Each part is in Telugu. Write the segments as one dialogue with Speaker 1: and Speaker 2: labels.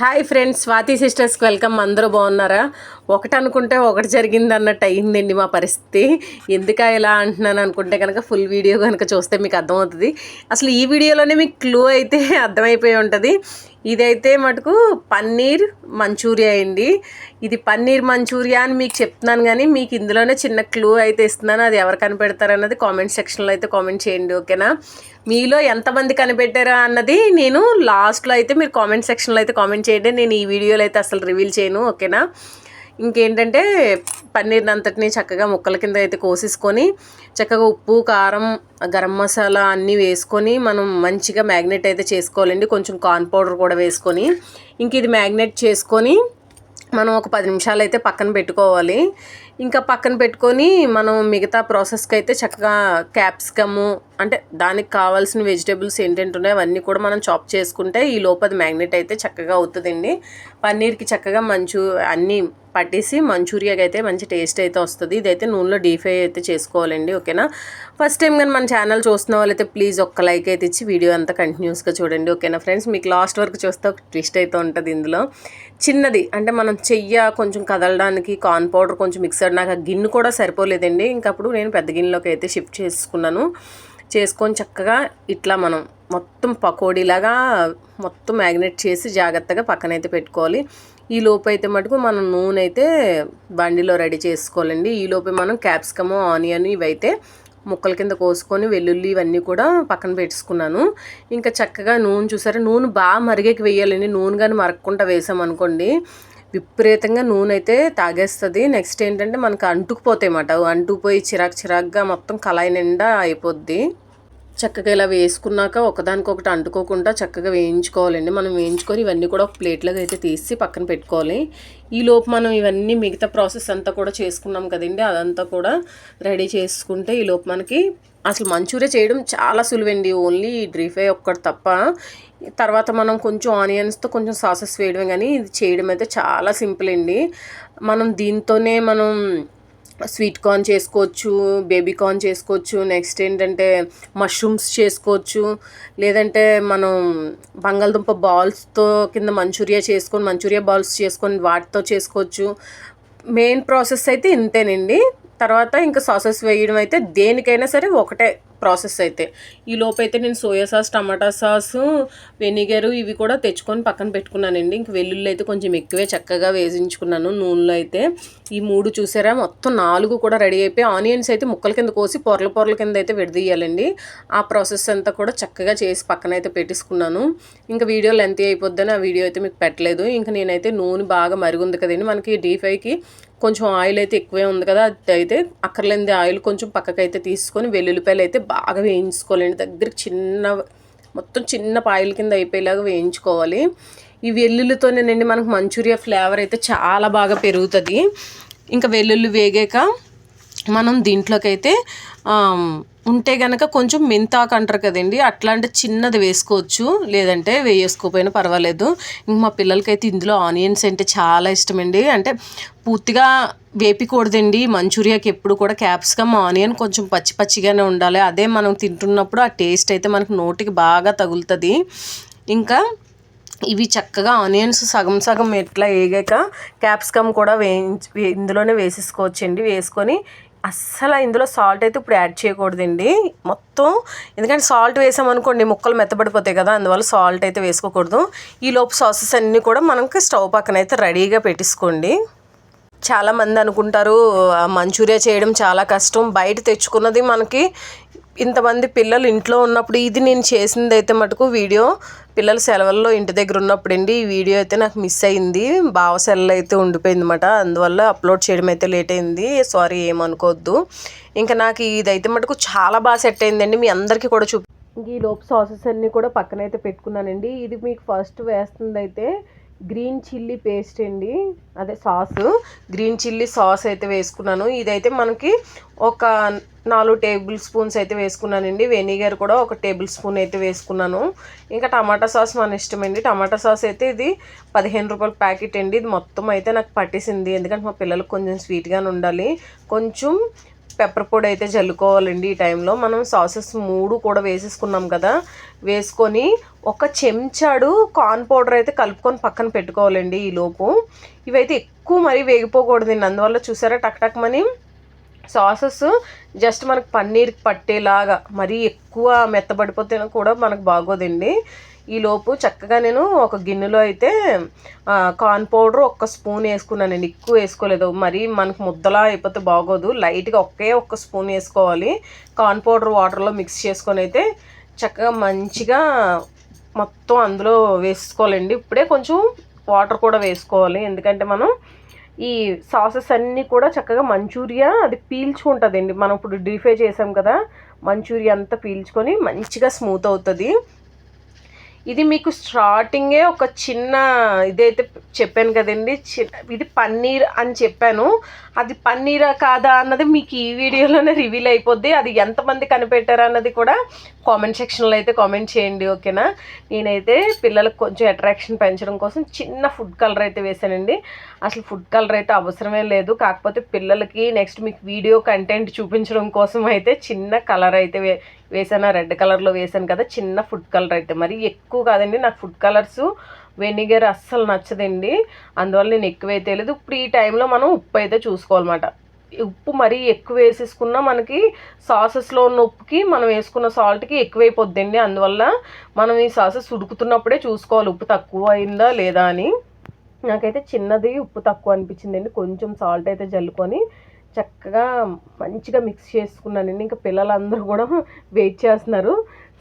Speaker 1: హాయ్ ఫ్రెండ్స్ స్వాతి సిస్టర్స్కి వెల్కమ్. అందరూ బాగున్నారా? ఒకటి అనుకుంటే ఒకటి జరిగింది అన్నట్టు అయ్యిందండి మా పరిస్థితి. ఎందుక ఇలా అంటున్నాను అనుకుంటే కనుక ఫుల్ వీడియో కనుక చూస్తే మీకు అర్థమవుతుంది. అసలు ఈ వీడియోలోనే మీకు క్లూ అయితే అర్థమైపోయి ఉంటుంది. ఇదైతే మటుకు పన్నీర్ మంచూరియా అండి. ఇది పన్నీర్ మంచూరియా అని మీకు చెప్తున్నాను కానీ మీకు ఇందులోనే చిన్న క్లూ అయితే ఇస్తున్నాను. అది ఎవరు కనిపెడతారన్నది కామెంట్ సెక్షన్లో అయితే కామెంట్ చేయండి ఓకేనా? మీలో ఎంతమంది కనిపెట్టారా అన్నది నేను లాస్ట్లో అయితే మీరు కామెంట్ సెక్షన్లో అయితే కామెంట్ చేయండి. నేను ఈ వీడియోలో అయితే అసలు రివీల్ చేయను ఓకేనా? ఇంకేంటంటే పన్నీర్ని అంతటిని చక్కగా ముక్కల కింద అయితే కోసేసుకొని చక్కగా ఉప్పు కారం గరం మసాలా అన్నీ వేసుకొని మనం మంచిగా మ్యాగ్నెట్ అయితే చేసుకోవాలండి. కొంచెం కార్న్ పౌడర్ కూడా వేసుకొని ఇంక ఇది మ్యాగ్నెట్ చేసుకొని మనం ఒక పది నిమిషాలు అయితే పక్కన పెట్టుకోవాలి. ఇంకా పక్కన పెట్టుకొని మనం మిగతా ప్రాసెస్కి అయితే చక్కగా క్యాప్సికము అంటే దానికి కావాల్సిన వెజిటేబుల్స్ ఏంటంటే ఉన్నాయో అవన్నీ కూడా మనం చాప్ చేసుకుంటే ఈ లోపల మ్యాగ్నెట్ అయితే చక్కగా అవుతుందండి. పన్నీర్కి చక్కగా మంచు అన్నీ పట్టేసి మంచూరియాకి అయితే మంచి టేస్ట్ అయితే వస్తుంది. ఇదైతే నూనెలో డీప్ ఫ్రై అయితే చేసుకోవాలండి ఓకేనా? ఫస్ట్ టైం కానీ మన ఛానల్ చూస్తున్న వాళ్ళైతే ప్లీజ్ ఒక్క లైక్ అయితే ఇచ్చి వీడియో అంతా కంటిన్యూస్గా చూడండి ఓకేనా ఫ్రెండ్స్ మీకు లాస్ట్ వరకు చూస్తే ఒక ట్విస్ట్ అయితే ఉంటుంది ఇందులో. చిన్నది అంటే మనం చెయ్య కొంచెం కదలడానికి కార్న్ పౌడర్ కొంచెం మిక్సర్ నాకు ఆ గిన్నె కూడా సరిపోలేదండి. ఇంకప్పుడు నేను పెద్ద గిన్నెలోకి అయితే షిఫ్ట్ చేసుకున్నాను. చేసుకొని చక్కగా ఇట్లా మనం మొత్తం పకోడీలాగా మొత్తం మ్యాగ్నేట్ చేసి జాగ్రత్తగా పక్కనైతే పెట్టుకోవాలి. ఈ లోపు అయితే మటుకు మనం నూనె అయితే బండిలో రెడీ చేసుకోవాలండి. ఈ లోపే మనం క్యాప్సికము ఆనియన్ ఇవైతే ముక్కల కింద కోసుకొని వెల్లుల్లి ఇవన్నీ కూడా పక్కన పెట్టుకున్నాను. ఇంకా చక్కగా నూనె చూసారా నూనె బాగా మరిగేకి వేయాలండి. నూనె కానీ మరగకుండా వేసామనుకోండి విపరీతంగా నూనె అయితే తాగేస్తుంది. నెక్స్ట్ ఏంటంటే మనకు అంటుకుపోతాయి అన్నమాట అంటుకుపోయి చిరాకు చిరాకుగా మొత్తం కళాయి నిండా అయిపోద్ది. చక్కగా ఇలా వేసుకున్నాక ఒకదానికొకటి అంటుకోకుండా చక్కగా వేయించుకోవాలండి. మనం వేయించుకొని ఇవన్నీ కూడా ఒక ప్లేట్లోకి అయితే తీసి పక్కన పెట్టుకోవాలి. ఈ లోపు మనం ఇవన్నీ మిగతా ప్రాసెస్ అంతా కూడా చేసుకున్నాం కదండి. అదంతా కూడా రెడీ చేసుకుంటే ఈ లోపు మనకి అసలు మంచూరియా చేయడం చాలా సులువండి. ఓన్లీ డ్రీ ఫ్రై ఒక్కటి తప్ప. తర్వాత మనం కొంచెం ఆనియన్స్తో కొంచెం సాసెస్ వేయడం కానీ ఇది చేయడం అయితే చాలా సింపుల్ అండి. మనం దీంతోనే మనం స్వీట్ కార్న్ చేసుకోవచ్చు బేబీ కార్న్ చేసుకోవచ్చు నెక్స్ట్ ఏంటంటే మష్రూమ్స్ చేసుకోవచ్చు లేదంటే మనం బంగాళదుంప బాల్స్తో కింద మంచూరియా చేసుకొని మంచూరియా బాల్స్ చేసుకొని వాటితో చేసుకోవచ్చు. మెయిన్ ప్రాసెస్ అయితే ఇంతేనండి. తర్వాత ఇంకా సాసెస్ వేయడం అయితే దేనికైనా సరే ఒకటే ప్రాసెస్ అయితే. ఈ లోపైతే నేను soya sauce tomato sauce vinegar ఇవి కూడా తెచ్చుకొని పక్కన పెట్టుకున్నానండి. ఇంక వెల్లుల్లి అయితే కొంచెం ఎక్కువే చక్కగా వేసించుకున్నాను నూనెలో అయితే. ఈ మూడు చూసారా? మొత్తం నాలుగు కూడా రెడీ అయిపోయి ఆనియన్స్ అయితే ముక్కల కింద కోసి పొరల పొరల కింద అయితే విడదీయాలండి. ఆ ప్రాసెస్ అంతా కూడా చక్కగా చేసి పక్కన అయితే పెట్టేసుకున్నాను. ఇంకా వీడియో లెంత్ అయిపోద్దని ఆ వీడియో అయితే మీకు పెట్టలేదు. ఇంకా నేనైతే నూనె బాగా మరుగుంది కదండి. మనకి డీ ఫ్రైకి కొంచెం ఆయిల్ అయితే ఎక్కువే ఉంది కదా అది అయితే అక్కర్లేని ఆయిల్ కొంచెం పక్కకైతే తీసుకొని వెల్లుల్లిపాయలు అయితే బాగా వేయించుకోవాలండి దగ్గరికి చిన్న మొత్తం చిన్న పాయల కింద అయిపోయేలాగా వేయించుకోవాలి. ఈ వెల్లుల్లితోనేనండి మనకు మంచూరియా ఫ్లేవర్ అయితే చాలా బాగా పెరుగుతుంది. ఇంకా వెల్లుల్లి వేగాక మనం దీంట్లోకి అయితే ఉంటే కనుక కొంచెం మెంతాకు అంటారు కదండి. అట్లాంటి చిన్నది వేసుకోవచ్చు. లేదంటే వేసుకోకపోయినా పర్వాలేదు. ఇంక మా పిల్లలకైతే ఇందులో ఆనియన్స్ అంటే చాలా ఇష్టమండి. అంటే పూర్తిగా వేపికూడదండి. మంచూరియాకి ఎప్పుడు కూడా క్యాప్సికమ్ ఆనియన్ కొంచెం పచ్చి పచ్చిగానే ఉండాలి. అదే మనం తింటున్నప్పుడు ఆ టేస్ట్ అయితే మనకు నోటికి బాగా తగులుతుంది. ఇంకా ఇవి చక్కగా ఆనియన్స్ సగం సగం ఎట్లా వేగాక క్యాప్సికమ్ కూడా వేయించి ఇందులోనే వేసేసుకోవచ్చండి. వేసుకొని అస్సలు ఇందులో సాల్ట్ అయితే ఇప్పుడు యాడ్ చేయకూడదండి. మొత్తం ఎందుకంటే సాల్ట్ వేసామనుకోండి ముక్కలు మెత్తబడిపోతాయి కదా అందువల్ల సాల్ట్ అయితే వేసుకోకూడదు. ఈ లోపు సాసెస్ అన్నీ కూడా మనకి స్టవ్ పక్కన అయితే రెడీగా పెట్టేసుకోండి. చాలామంది అనుకుంటారు మంచూరియా చేయడం చాలా కష్టం. బయట తెచ్చుకున్నది మనకి ఇంతమంది పిల్లలు ఇంట్లో ఉన్నప్పుడు ఇది నేను చేసింది అయితే మటుకు వీడియో. పిల్లల సెలవుల్లో ఇంటి దగ్గర ఉన్నప్పుడు అండి ఈ వీడియో అయితే నాకు మిస్ అయింది. బావ సెలవులు అయితే ఉండిపోయింది అనమాట అందువల్ల అప్లోడ్ చేయడం అయితే లేట్ అయింది. సారీ ఏమనుకోవద్దు. ఇంకా నాకు ఇదైతే మటుకు చాలా బాగా సెట్ అయిందండి. మీ అందరికీ కూడా చూపి ఈ లోపు సాసెస్ అన్నీ కూడా పక్కనైతే పెట్టుకున్నానండి. ఇది మీకు ఫస్ట్ వేస్తుంది అయితే గ్రీన్ చిల్లీ పేస్ట్ అండి. అదే సాస్. గ్రీన్ చిల్లీ సాస్ అయితే వేసుకున్నాను. ఇదైతే మనకి ఒక నాలుగు టేబుల్ స్పూన్స్ అయితే వేసుకున్నానండి. వెనిగర్ కూడా ఒక టేబుల్ స్పూన్ అయితే వేసుకున్నాను. ఇంకా టమాటా సాస్ మన ఇష్టం అండి టమాటా సాస్ అయితే ఇది పదిహేను రూపాయల ప్యాకెట్ అండి. ఇది మొత్తం అయితే నాకు పట్టేసింది. ఎందుకంటే మా పిల్లలకు కొంచెం స్వీట్గానే ఉండాలి. కొంచెం పెప్పర్ పొడి అయితే జల్లుకోవాలండి ఈ టైంలో. మనం సాసెస్ మూడు కూడా వేసేసుకున్నాం కదా. వేసుకొని ఒక చెంచాడు కార్న్ పౌడర్ అయితే కలుపుకొని పక్కన పెట్టుకోవాలండి ఈ లోపు. ఇవైతే ఎక్కువ మరీ వేగిపోకూడదండి అందువల్ల చూసారా? టక్ టక్ మని సాసెస్ జస్ట్ మనకు పన్నీర్ పట్టేలాగా మరీ ఎక్కువ మెత్తబడిపోతే కూడా మనకు బాగోదండి. ఈలోపు చక్కగా నేను ఒక గిన్నెలో అయితే కార్న్ పౌడర్ ఒక్క స్పూన్ వేసుకున్నానండి ఎక్కువ వేసుకోలేదు. మరి మనకు ముద్దలా అయిపోతే బాగోదు. లైట్గా ఒకే ఒక్క స్పూన్ వేసుకోవాలి. కార్న్ పౌడర్ వాటర్లో మిక్స్ చేసుకొని అయితే చక్కగా మంచిగా మొత్తం అందులో వేసుకోవాలండి. ఇప్పుడే కొంచెం వాటర్ కూడా వేసుకోవాలి. ఎందుకంటే మనం ఈ సాసెస్ అన్నీ కూడా చక్కగా మంచూరియా అది పీల్చుకుంటుందండి మనం ఇప్పుడు డీఫ్రై చేసాం కదా మంచూరియా అంతా పీల్చుకొని మంచిగా స్మూత్ అవుతుంది. ఇది మీకు స్టార్టింగే ఒక చిన్న ఇదైతే చెప్పాను కదండి. ఇది పన్నీర్ అని చెప్పాను. అది పన్నీరా కాదా అన్నది మీకు ఈ వీడియోలోనే రివీల్ అయిపోద్ది. అది ఎంతమంది కనిపెట్టారు అన్నది కూడా కామెంట్ సెక్షన్లో అయితే కామెంట్ చేయండి ఓకేనా నేనైతే పిల్లలకు కొంచెం అట్రాక్షన్ పెంచడం కోసం చిన్న ఫుడ్ కలర్ అయితే వేసానండి అసలు ఫుడ్ కలర్ అయితే అవసరమే లేదు. కాకపోతే పిల్లలకి నెక్స్ట్ మీకు వీడియో కంటెంట్ చూపించడం కోసం అయితే చిన్న కలర్ అయితే వేసాను. రెడ్ కలర్లో వేసాను కదా చిన్న ఫుడ్ కలర్ అయితే మరి ఎక్కువ కాదండి నాకు ఫుడ్ కలర్స్ వెనిగర్ అస్సలు నచ్చదండి. అందువల్ల నేను ఎక్కువ అయితే లేదు. ఇప్పుడు ఈ టైంలో మనం ఉప్పు అయితే చూసుకోవాలన్నమాట. ఉప్పు మరీ ఎక్కువ వేసేసుకున్నా మనకి సాసెస్లో ఉన్న ఉప్పుకి మనం వేసుకున్న సాల్ట్కి ఎక్కువైపోద్దండి. అందువల్ల మనం ఈ సాసెస్ ఉడుకుతున్నప్పుడే చూసుకోవాలి. ఉప్పు తక్కువ అయిందా లేదా అని. నాకైతే చిన్నది ఉప్పు తక్కువ అనిపించిందండి. కొంచెం సాల్ట్ అయితే జల్లుకొని చక్కగా మంచిగా మిక్స్ చేసుకున్నానండి ఇంకా పిల్లలందరూ కూడా వెయిట్ చేస్తున్నారు.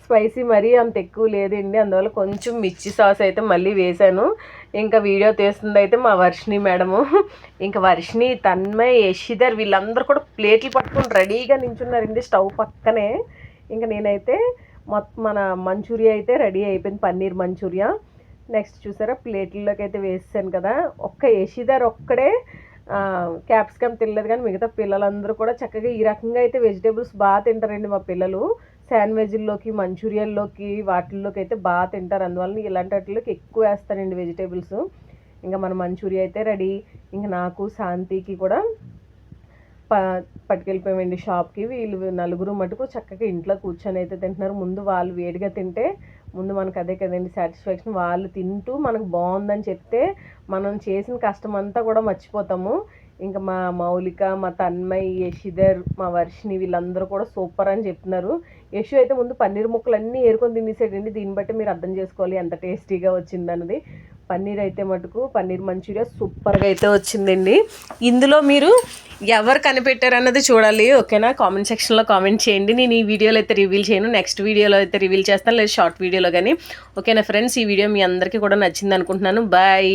Speaker 1: స్పైసీ మరీ అంత ఎక్కువ లేదండి. అందువల్ల కొంచెం మిర్చి సాస్ అయితే మళ్ళీ వేశాను. ఇంకా వీడియో తీస్తుంది అయితే మా వర్షిణి మేడము. ఇంకా వర్షిణి తన్మయ్ యశిధర్ వీళ్ళందరూ కూడా ప్లేట్లు పట్టుకుని రెడీగా నించున్నారండి స్టవ్ పక్కనే. ఇంకా నేనైతే మొత్తం మన మంచూరియా అయితే రెడీ అయిపోయింది పన్నీర్ మంచూరియా. నెక్స్ట్ చూసారా ప్లేట్లలోకి అయితే వేసాను కదా. ఒక్క యశిధర్ ఒక్కడే క్యాప్సికమ్ తినలేదు కానీ మిగతా పిల్లలందరూ కూడా చక్కగా ఈ రకంగా అయితే వెజిటేబుల్స్ బాగా తింటారండి మా పిల్లలు. శాండ్విజ్ల్లోకి మంచూరియల్లోకి వాటిల్లోకి అయితే బాగా తింటారు. అందువల్ల ఇలాంటి వాటిలోకి ఎక్కువ వేస్తానండి వెజిటేబుల్స్ ఇంకా మన మంచూరియా అయితే రెడీ ఇంకా నాకు శాంతికి కూడా ప పట్టుకెళ్ళిపోయామండి షాప్కి వీళ్ళు నలుగురు మటుకు చక్కగా ఇంట్లో కూర్చొని అయితే తింటున్నారు. ముందు వాళ్ళు వేడిగా తింటే ముందు మనకు అదే కదండి సాటిస్ఫాక్షన్ వాళ్ళు తింటూ మనకు బాగుందని చెప్తే మనం చేసిన కష్టం అంతా కూడా మర్చిపోతాము. ఇంకా మా మౌలిక మా తన్మయ్ యశిధర్ మా వర్షిని వీళ్ళందరూ కూడా సూపర్ అని చెప్తున్నారు. యశు అయితే ముందు పన్నీర్ ముక్కలు అన్నీ ఏరుకొని తినేసాడండి. దీన్ని బట్టి మీరు అర్థం చేసుకోవాలి ఎంత టేస్టీగా వచ్చిందన్నది. పన్నీర్ అయితే మటుకు పన్నీర్ మంచూరియా సూపర్గా అయితే వచ్చిందండి. ఇందులో మీరు ఎవరు కనిపెట్టారు అన్నది చూడాలి ఓకేనా? కామెంట్ సెక్షన్లో కామెంట్ చేయండి. నేను ఈ వీడియోలో అయితే రివీల్ చేయను. నెక్స్ట్ వీడియోలో అయితే రివీల్ చేస్తాను లేదా షార్ట్ వీడియోలో కానీ. ఓకేనా ఫ్రెండ్స్? ఈ వీడియో మీ అందరికీ కూడా నచ్చింది అనుకుంటున్నాను బాయ్!